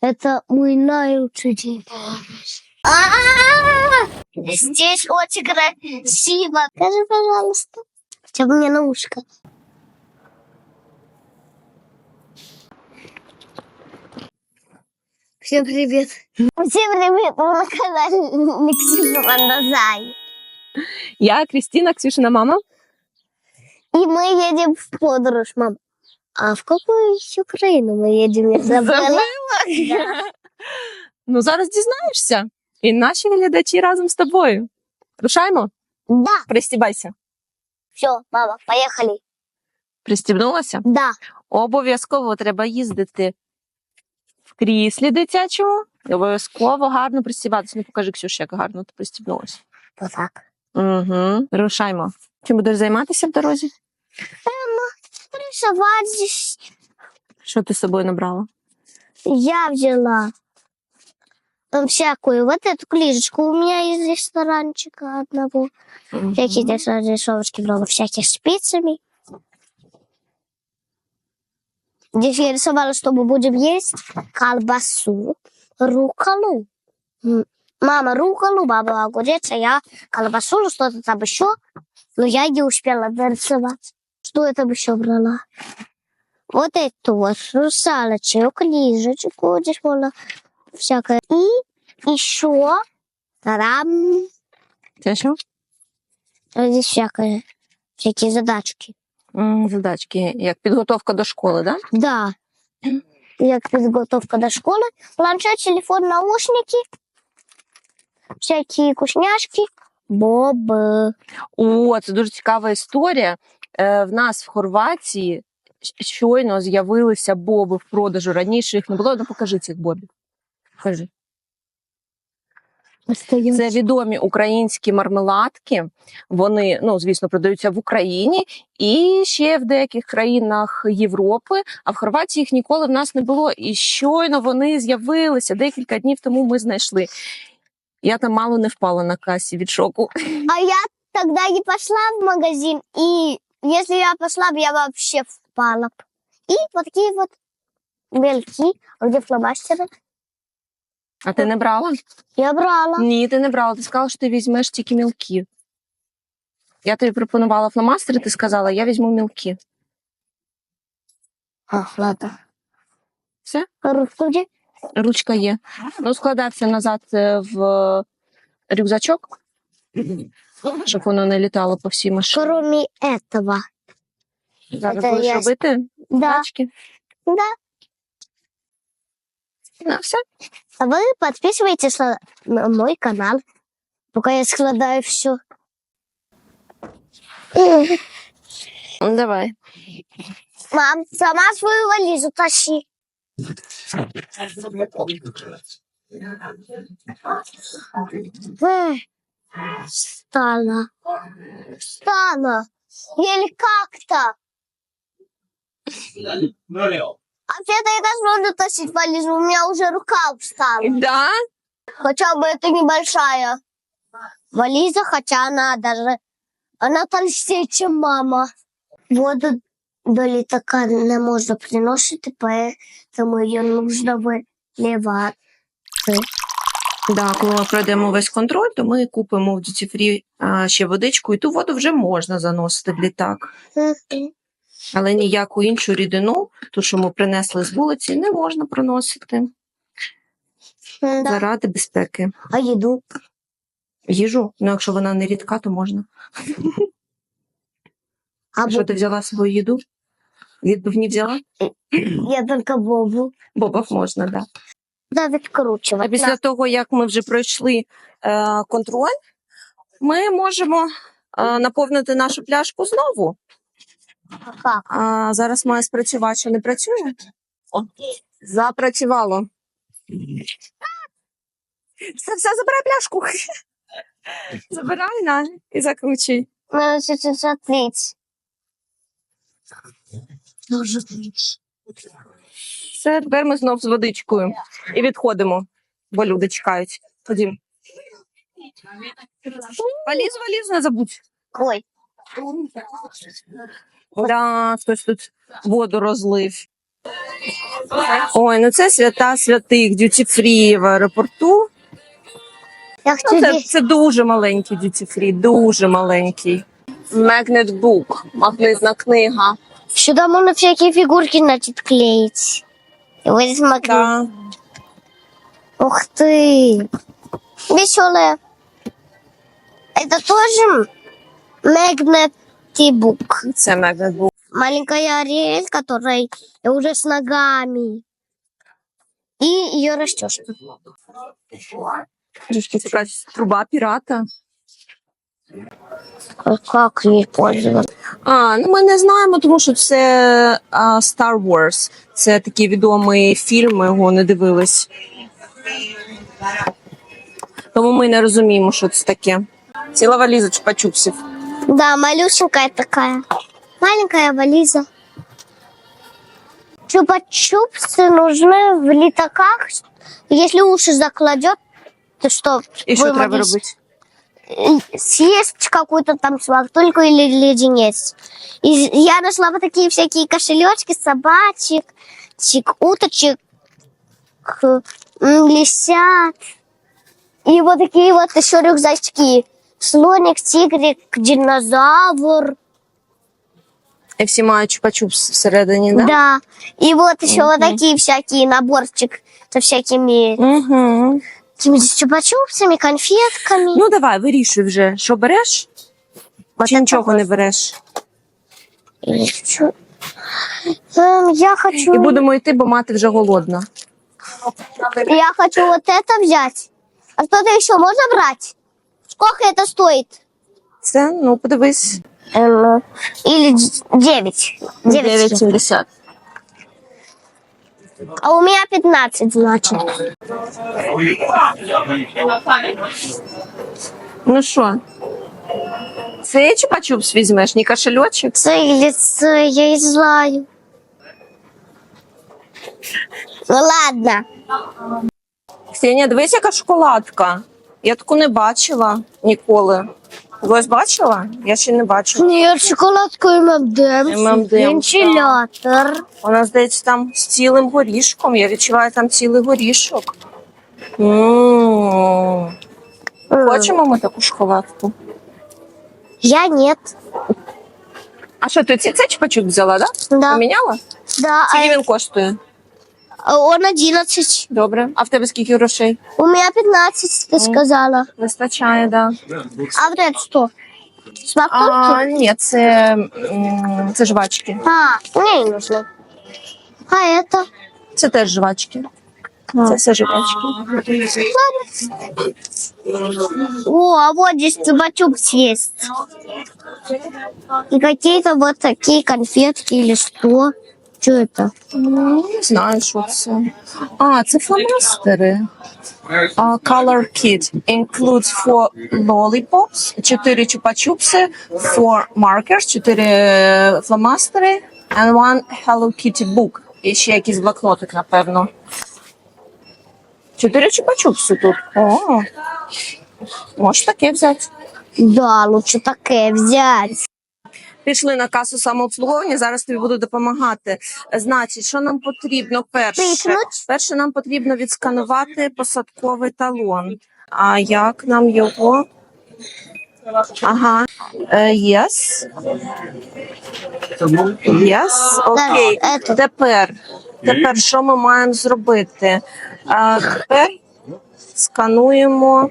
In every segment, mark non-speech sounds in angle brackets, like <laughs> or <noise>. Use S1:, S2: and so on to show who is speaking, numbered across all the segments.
S1: Это мой наилучший. А-а-а! Здесь очень красиво. Скажи, пожалуйста. Хотя бы мне на ушко. Всем привет. Всем привет. Вы на канале Никсиша Вандазай.
S2: Я Кристина, Ксюшина мама.
S1: И мы едем в подорож, мам. А в какую еще Украину мы едем? Я забыла. Да.
S2: Ну, зараз дізнаєшся. І наші глядачі разом з тобою. Рушаємо?
S1: Да.
S2: Пристібайся.
S1: Все, мама, поехали.
S2: Пристібнулася?
S1: Да.
S2: Обов'язково треба їздити в кріслі дитячому. І обов'язково гарно пристібатися. Ну, покажи, Ксюш, як гарно ти пристібнулася.
S1: Вот так.
S2: Угу. Рушаймо. Чим будеш займатися в дорозі?
S1: Рисовать здесь
S2: Що ти з собою набрала?
S1: я взяла. Там всякую. Вот эту книжечку у меня из ресторанчика одного. Всякие здесь рисовочки много всяких спицами. Здесь я рисовала, что мы будем есть колбасу, руколу. Мама руколу, баба огурец, а я колбасу, что-то там еще. Но я не успела нарисовать. Что я там еще брала? Вот эту вот русалочку, книжечку, здесь можно всякое. И еще там
S2: Це що?
S1: здесь всякое, всякие задачки.
S2: М, Задачки, як підготовка до школи, да?
S1: Да. Як підготовка до школи. Планшет, телефон, наушники. Всякі вкусняшки. Боби.
S2: О, це дуже цікава історія. Е, в нас в Хорватії щойно з'явилися боби в продажу. Раніше їх не було. Ну покажи цих бобів. Покажи. Це відомі українські мармеладки. Вони, ну звісно, продаються в Україні і ще в деяких країнах Європи. А в Хорватії їх ніколи в нас не було. І щойно вони з'явилися декілька днів тому. Ми знайшли. Я там мало не впала на касі від шоку.
S1: А я тогда не пошла в магазин. И если я пошла бы, я вообще впала б. И вот такие вот мельки, где фломастеры.
S2: А ти не брала?
S1: Я брала.
S2: Ні, ти не брала. Ти сказала, що ти візьмеш тільки мілкі. Я тобі пропонувала фломастери, ти сказала, я візьму мілкі.
S1: А, ладно.
S2: Все?
S1: Ручку?
S2: Ручка є. Ну, складався назад е, в рюкзачок, щоб воно не літало по всій машині.
S1: Кроме этого.
S2: Зараз
S1: це
S2: будеш
S1: я-
S2: робити
S1: Да,
S2: тачки.
S1: да.
S2: Ну, все.
S1: А вы подписывайтесь на, на мой канал, пока я складаю все.
S2: Ну, давай.
S1: Мам, сама свою вализу тащи. Эх, Встала. Встала. Еле как-то. Вообще-то я даже могу тащить вализу, у меня уже рука устала.
S2: Да?
S1: Хотя бы это небольшая вализа, хотя она даже... Она толстее, чем мама. Воду до літака не можна приносити, поэтому її нужно виливати.
S2: Да, коли ми пройдемо весь контроль, то ми купимо в Duty Free а, ще водичку, і ту воду вже можна заносити в літак. Але ніяку іншу рідину, ту, що ми принесли з вулиці, не можна проносити
S1: Да.
S2: заради безпеки.
S1: А їду?
S2: Їжу, ну якщо вона не рідка, то можна.
S1: А
S2: А що ти взяла свою їду? Відбивні взяла?
S1: я тільки бобу.
S2: Бобов можна, так. Да.
S1: Да, відкручувати.
S2: А після того, як ми вже пройшли е, контроль, ми можемо е, наповнити нашу пляшку знову.
S1: Как?
S2: А зараз має спрацювати, що не працює? О, запрацювало. Все, все, забирай пляшку. <laughs> Забирай на і закручуй.
S1: Затліть.
S2: Все, тепер ми знов з водичкою і відходимо, бо люди чекають. Ходім. Валізу, валізу не забудь.
S1: Ой.
S2: Да, хтось тут воду розлив. Ой, ну це свята святих, дюті фрі в аеропорту.
S1: Я
S2: Ну, це, це дуже маленький дюті фрі, дуже маленький. Book, магнитна книга.
S1: Сюда можно всякие фигурки, значит, клеить. И вот здесь магнит.
S2: Да.
S1: Ух ты! Веселая. Это тоже Book.
S2: Це Book.
S1: Маленькая Ариэль, которая уже с ногами. И ее
S2: якась труба пірата.
S1: А Как ей пользоваться?
S2: А, ну ми не знаємо, тому що це а, Star Wars. Це такий відомий фільм, ми його не дивились. Тому ми не розуміємо, що це таке. Ціла валіза чупа-чупсів.
S1: Да, малюсенькая такая. Маленькая вализа. Чупа-чупсы нужны в летаках. Если уши закладет, то что?
S2: І що
S1: вы
S2: треба
S1: могли
S2: робити?
S1: э, съесть какую-то там свартульку или леденец. И я нашла вот такие всякие кошелечки собачек, чик, уточек, х- м, лисят. И вот такие вот еще рюкзачки. Слоник, тигрик, динозавр.
S2: І всі мають чупа-чупс всередині, да?
S1: Да. И вот еще вот
S2: Мгм.
S1: такие всякие наборчик со всякими
S2: Угу.
S1: такими чупа-чупсами, конфетками.
S2: Ну давай, вирішуй вже, що береш?
S1: Вот
S2: Чи
S1: это
S2: нічого
S1: вот.
S2: не береш?
S1: Или чё? Эм, я хочу...
S2: І будемо йти, бо мати вже голодна.
S1: Я хочу вот это взять. А что-то еще можно брать? Сколько это стоит?
S2: Це, ну, подивись.
S1: Эм, или 9. 9.
S2: 9,70.
S1: А у меня 15, значит.
S2: Ну що? Це чупа-чупс візьмеш, не кошельочок?
S1: Це или це, я не знаю. Ну ладно.
S2: Ксенія, дивись, яка шоколадка. Я таку не бачила ніколи. Ось бачила? Я ще не бачила.
S1: Нет, шоколадку ММДМ.
S2: M&M's,
S1: Вентилятор.
S2: Вона, здається, там з цілим горішком. Я відчуваю там цілий горішок. М. Хочемо ми таку шоколадку?
S1: Я нет.
S2: А що, ти цей чупа-чуп взяла, да?
S1: Да.
S2: Поміняла?
S1: Да,
S2: Скільки
S1: а
S2: він коштує?
S1: а он 11.
S2: Добре. А в тебе скільки грошей?
S1: У меня 15, ты сказала.
S2: Вистачає, да.
S1: А вот это что? Смаколки?
S2: А, ні, це, м, це жвачки.
S1: А, мне не нужно. А это?
S2: Це теж жвачки. Це все жвачки.
S1: О, а вот здесь чупа-чупс есть. И какие-то вот такие конфетки или что? Что это?
S2: Ну, Не знаю, що це. А, це фломастери. А, Color Kit includes four lollipops, 4 чупа-чупси, four markers, 4 фломастери and one Hello Kitty book. І ще якийсь блокнотик, напевно. Чотири чупа-чупси тут. О, можеш таке взяти.
S1: Да, лучше такое взять.
S2: Пішли на касу самообслуговування. Зараз тобі буду допомагати. Значить, що нам потрібно перше? Перше нам потрібно відсканувати посадковий талон. А як нам його? Ага. Е, Yes. Yes. Окей.
S1: Да.
S2: Тепер, тепер що ми маємо зробити? Тепер скануємо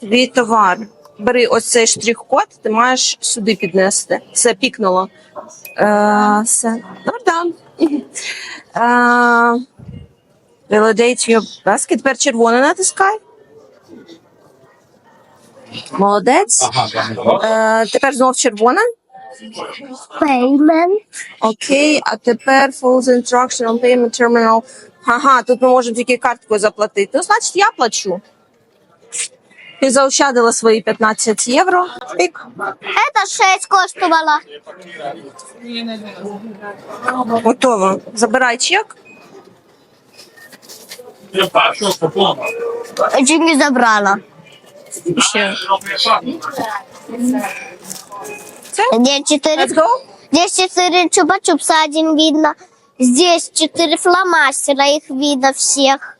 S2: твій товар. Бери ось цей штрих-код, ти маєш сюди піднести. Все пікнуло. Е, все. Ну. Е, Validate your basket. Тепер червоне натискай. Молодець. Е, тепер знов червоне.
S1: Payment.
S2: Окей, а тепер full instruction on payment terminal. Ага, тут ми можемо тільки карткою заплатити. Ну, значить, я плачу. Ти заощадила свої 15 євро. Пік.
S1: Это 6 коштовало.
S2: Готово. Забирай чек.
S3: Я бачу, попомога.
S1: Чуть не забрала.
S2: Ще.
S1: Здесь 4,
S2: Let's go.
S1: здесь 4 чупа-чупса один видно. Здесь четыре фломастера, их видно всех.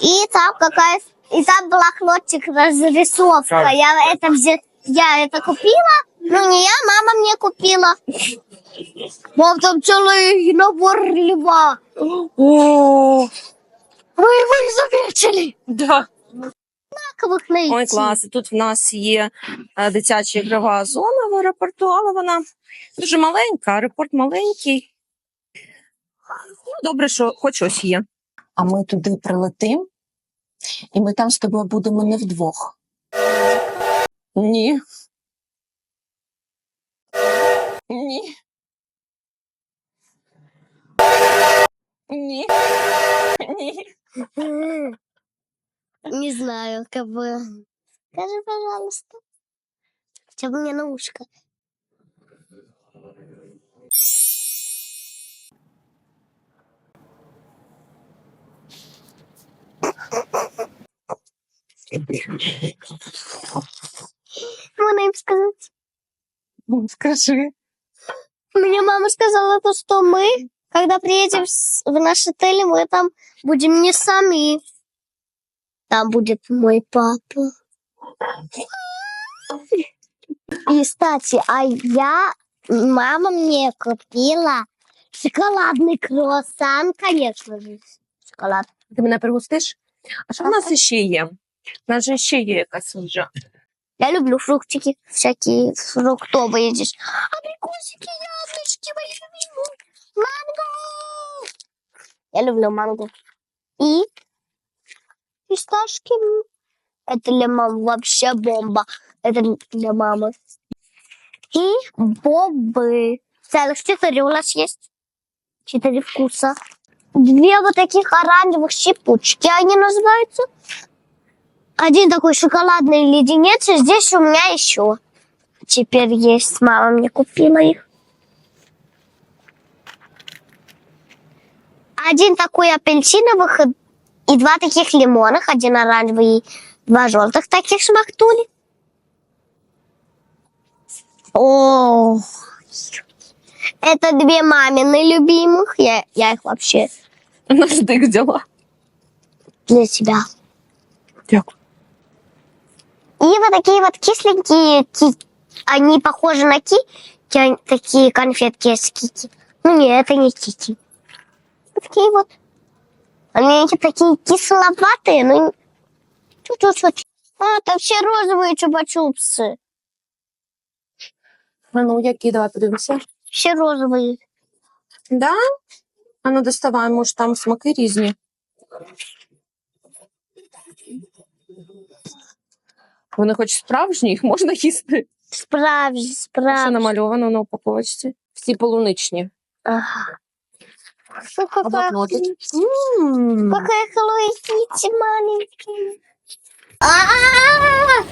S1: И там какая и там блокнотик разрисовка. Я это взя- я это купила. Ну не я, мама мне купила. Мам, там целый набор льва.
S2: О,
S1: Вы вы заметили?
S2: да.
S1: Как их найти?
S2: Ой, клас. І Тут в нас є е, дитяча ігрова зона в аеропорту, але вона дуже маленька, аеропорт маленький. Ну, добре, що хоч ось є. А ми туди прилетим, і ми там з тобою будемо не вдвох. Ні. Ні. Ні. Ні.
S1: Не знаю, как бы. Скажи, пожалуйста. Хотя бы мне на ушко. Можно им сказать?
S2: Скажи.
S1: Мне мама сказала то, что мы, когда приедем с- в наш отель, мы там будем не сами. Там будет мой папа. И, кстати, а я... Мама мне купила шоколадный круассан, конечно же. Шоколад.
S2: Ти мене пригостиш? А що в нас іще є? У нас же ще є якась.
S1: Я люблю фруктики, всякие фруктовые здесь. Абрикосики, яблочки, мои любимые. Манго! Я люблю манго. И фисташки. Это для мамы вообще бомба. Это для мамы. И бобы. Целых четыре у нас есть. Четыре вкуса. Две вот таких оранжевых щепучки они называются один такой шоколадный леденец, и здесь у меня еще теперь есть. Мама мне купила их. Один такой апельсиновых и два таких лимонных, один оранжевый и два желтых таких шмахтули. О, это две мамины любимых. Я, я их вообще
S2: На ждик взяла.
S1: для тебя.
S2: Дякую.
S1: И вот такие вот кисленькие, ки- они похожи на ки, ки- такие конфетки с кики. Ну не, это не кики. Вот такие вот. Они такие кисловатые, но чуть-чуть. А, там все розовые чупа-чупсы.
S2: А ну, які, давай подивимося.
S1: Все розовые.
S2: Да? А ну доставай, може там смаки різні. Вони хоч справжні, їх можна їсти.
S1: Справжні,
S2: Що
S1: Все
S2: намальовано на упаковочці? Всі полуничні.
S1: Ага. Какая, маленькая. А-а-а!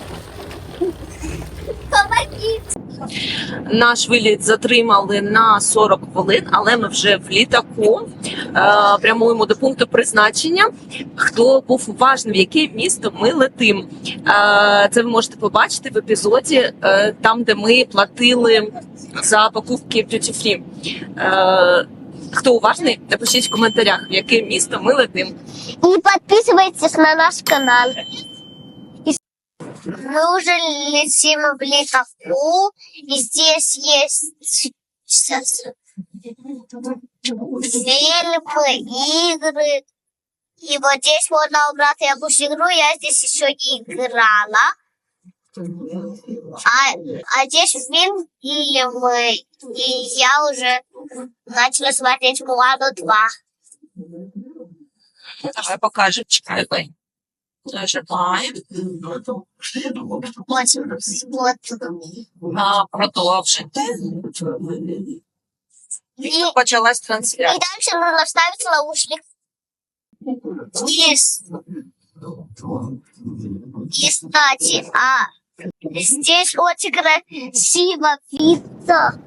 S2: Наш виліт затримали на 40 хвилин, але ми вже в літаку е, прямуємо до пункту призначення. Хто був уважний, в яке місто ми летим? Е, це ви можете побачити в епізоді, е, там, де ми платили за покупки в Duty Free. Е, хто уважний, напишіть в коментарях, в яке місто ми летим.
S1: И подписывайтесь на наш канал. Мы уже летим в летаку, и здесь есть фильмы, игры. И вот здесь можно убрать якусь игру, я здесь еще не играла. А, а здесь фильм, фильмы, и я уже начала смотреть Муану 2.
S2: Давай покажемо, чекай. Ой. Нажимаємо.
S1: Вот, вот.
S2: А, продовжити.
S1: И дальше нужно ставить наушник. Есть. И, кстати, а здесь очень красиво видно.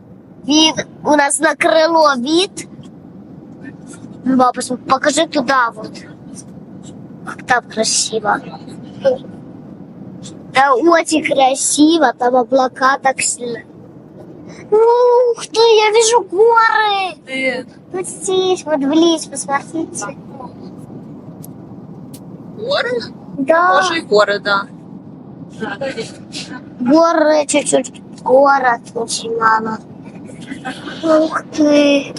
S1: Вид у нас на крыло вид. Посмотри, покажи туда вот Как там красиво. Да очень красиво, там облака так сильно. Ух ты, я вижу горы.
S2: Де?
S1: Вот здесь, вот в лес, посмотрите.
S2: Гори?
S1: Да,
S2: Може, й гори, да.
S1: горы чуть-чуть. Город очень мало. Ух ты.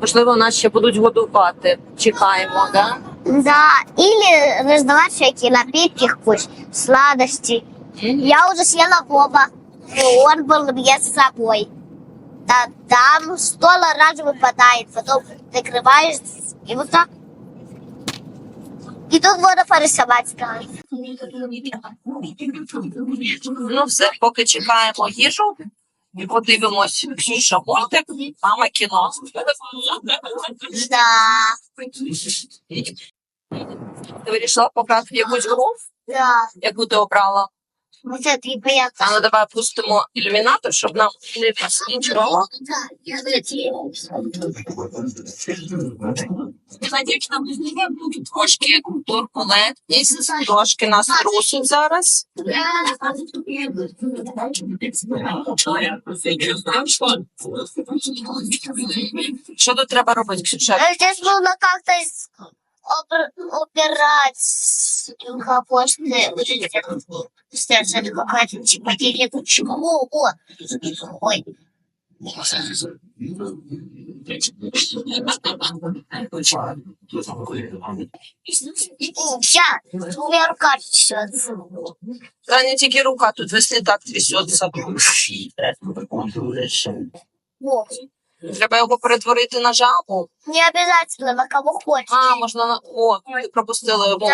S2: Можливо, нас ще будуть годувати. Чекаємо, да?
S1: Да, или раздавать всякие напитки, вкус, сладости. Я уже съела Боба. И он был мне с собой. Да, там стол раз выпадает, потом накрываешь и вот так. И тут можно порисовать сказать.
S2: Ну, все, поки чекаємо їжу. і подивимось, Ксюша мультик, мама кіно. Ти вирішила пограти якусь гру, яку ти обрала.
S1: Вот это и понятно.
S2: А ну давай пустимо ілюмінатор, щоб нам не
S1: хотела.
S2: Надіюсь, нам будуть трошки турбулент. Трошки нас трусить зараз. Що тут треба робити, Ксюша?
S1: Здесь нужно как-то с- опер- убирать капусты. Вот эти Кстати, это какая-то типа деревушка. О, о. Ой. Я, у меня рука трясется.
S2: Та не тільки рука, тут весь не так трясеться.
S1: О,
S2: Треба його перетворити на жабу.
S1: Не обязательно, на кого хочешь.
S2: А, можна на. О, ти пропустила його.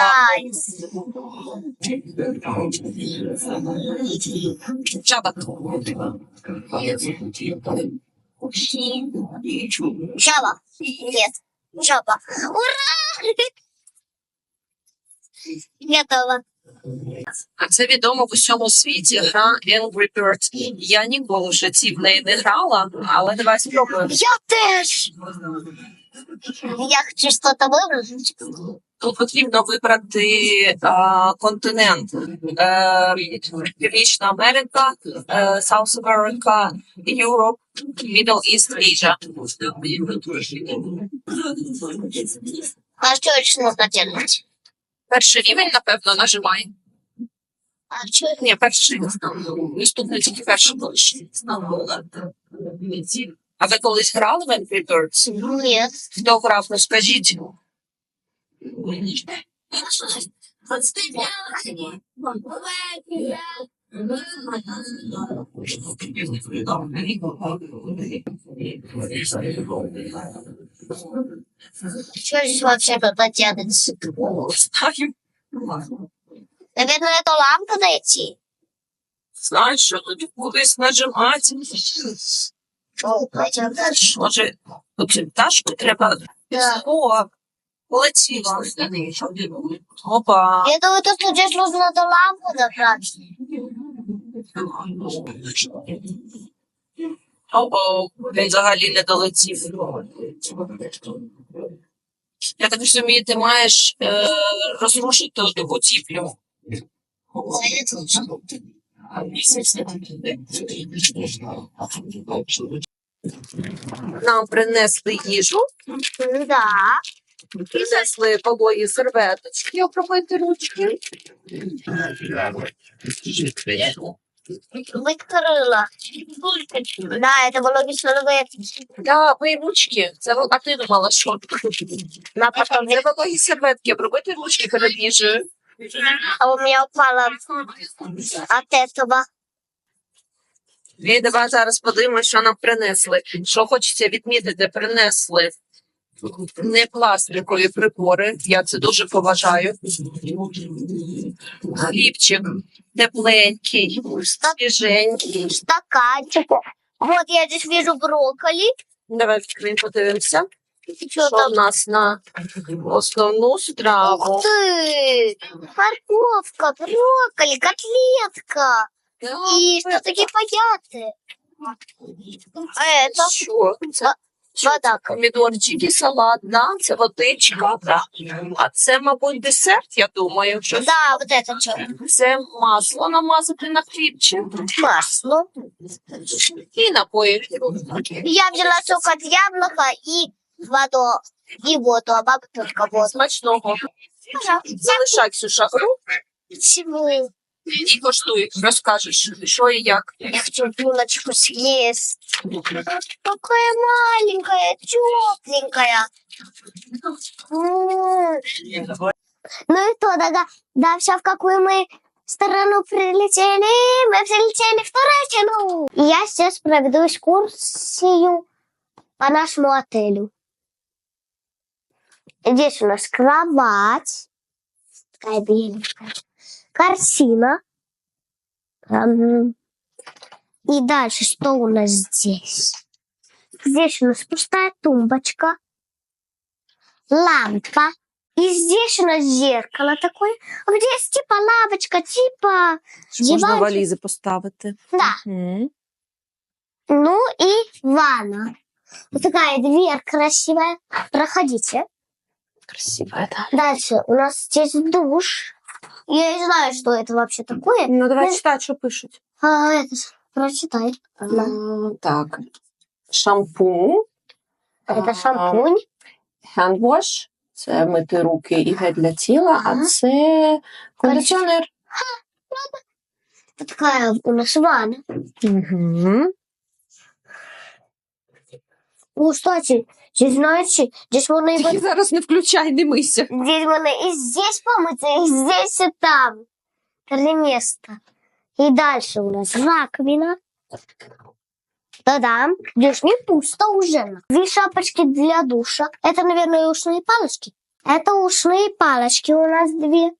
S2: Жаба.
S1: Жаба. Нет. Жаба. Ура! <laughs> Готово.
S2: Це відомо в усьому світі гра Angry Birds. Я ніколи в житті в неї не грала, але давай спробуємо.
S1: Я теж. Я хочу что-то.
S2: Тут потрібно вибрати а, континент. Е, Північна Америка, South America, Europe, Middle East Asia.
S1: А еще нужно делать?
S2: Перший рівень, напевно,
S1: что
S2: Ні, перший. Наступний тільки перший будеш. А ви колись грали в Angry Birds?
S1: Нет.
S2: Хто грав, розкажіть.
S1: Что здесь вообще тут делать?
S2: Знаю.
S1: Наверное, эту лампу найти.
S2: Знаєш, що тут кудись нажимати.
S1: О, пойдем дальше.
S2: Може, тут пташку треба.
S1: Да.
S2: О, полетіла. Опа.
S1: Я думаю, тут здесь нужно эту лампу забрать.
S2: О-о, він взагалі не долетів. Я так розумію, ти маєш е, розрушити ту будівлю. Нам принесли їжу,
S1: Да.
S2: принесли пологі серветочки, обробити ручки.
S1: Выкрыла. Да, это было веселое.
S2: Да, мої ручки. Це ви- а ти думала, що на потом не вологі серветки, обробити ручки перед їжею.
S1: А у меня упала от этого.
S2: І давай зараз подивимося, що нам принесли. Що хочеться відмітити, принесли не пластикові прибори. Я це дуже поважаю. Хлібчик тепленький, свіженький.
S1: Стаканчик. Вот я здесь вижу брокколи.
S2: Давай відкриємо, подивимося.
S1: Что
S2: Що в нас на основну страву?
S1: Ух ты! Морковка, брокколи, котлетка. И что такие паяты. А это?
S2: Що? Це
S1: Так.
S2: Помідорчики, салат, да? це водичка. Да. А це, мабуть, десерт, я думаю. Що
S1: Да, вот это что?
S2: це масло намазати на хлібчик
S1: Масло.
S2: і напої.
S1: Я взяла сок от яблока и воду. И воду, а только воду.
S2: Смачного. Залишай, Ксюша,
S1: Почему?
S2: і коштуй. Розкажеш, що і як.
S1: Я хочу булочку съесть. Какая маленькая, тепленькая. М. Ну и то, да, да, все, в какую мы сторону прилетели, мы прилетели в Туреччину. И я сейчас проведу экскурсию по нашему отелю. Здесь у нас кровать, такая беленькая, Картина. И дальше что у нас здесь? Здесь у нас пустая тумбочка, лампа. И здесь у нас зеркало такое. А здесь типа лавочка, типа...
S2: Можна
S1: Диванчик.
S2: валізи поставити.
S1: Да.
S2: Мгм.
S1: Ну и ванна. Вот такая дверь красивая. Проходите.
S2: Красиво, да.
S1: Дальше у нас здесь душ. Я не знаю, что это вообще такое.
S2: Ну, давай
S1: Ну,
S2: читай, що пишуть.
S1: А, это, ж, прочитай. Да.
S2: М, Так. Шампунь.
S1: Это
S2: А,
S1: шампунь.
S2: Хендвош. Це мити руки і гель для тіла, а
S1: Ага.
S2: це кондиціонер.
S1: Это такая у нас ванна.
S2: Угу.
S1: Ну, кстати, здесь, знаете, здесь можно и, вот-
S2: Тільки зараз не включай, не мийся.
S1: здесь можно и здесь помыться, и здесь, и там. Три места. И дальше у нас раковина. Да-да, здесь не пусто уже. Две шапочки для душа. Это, наверное, ушные палочки. Это ушные палочки у нас две.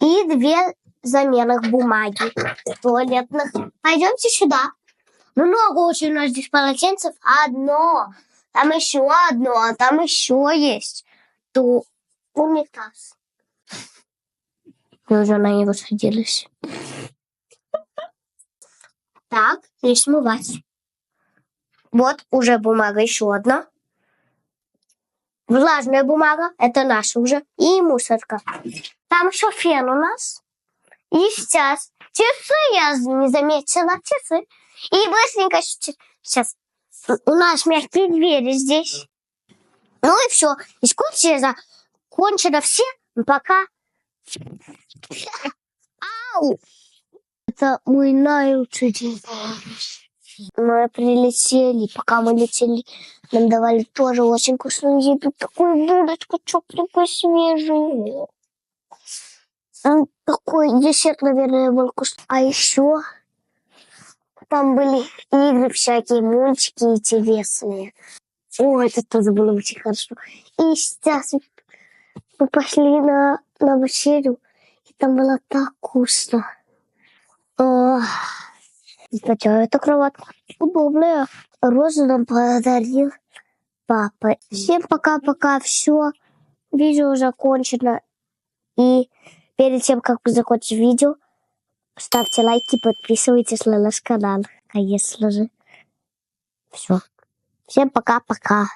S1: И две заменных бумаги туалетных. Пойдемте сюда. Много очень у нас здесь полотенцев. Одно. Там еще одно, а там еще есть. Ту унитаз. Мы уже на него садились. Так, не смывать. Вот уже бумага еще одна. Влажная бумага, это наша уже. И мусорка. Там еще фен у нас. И сейчас часы я не заметила, часы. И быстренько сейчас у нас мягкие двери здесь. Ну и все. Экскурсия закончена. Все. Пока. Ау! Это мой наилучший день. Мы прилетели. Пока мы летели, нам давали тоже очень вкусную еду. Такую булочку тепленькую, свежую. М, Такой десерт, наверное, был вкусный. А еще там были игры всякие, мультики интересные. О, это тоже было очень хорошо. И сейчас мы пошли на, на вечерю, и там было так вкусно. О, кстати, а эта кроватка удобная. Розу нам подарил папа. Всем пока-пока, все. Видео закончено. И перед тем, как закончить видео, ставьте лайки, подписывайтесь на наш канал. Конечно же. Все. Всем пока-пока.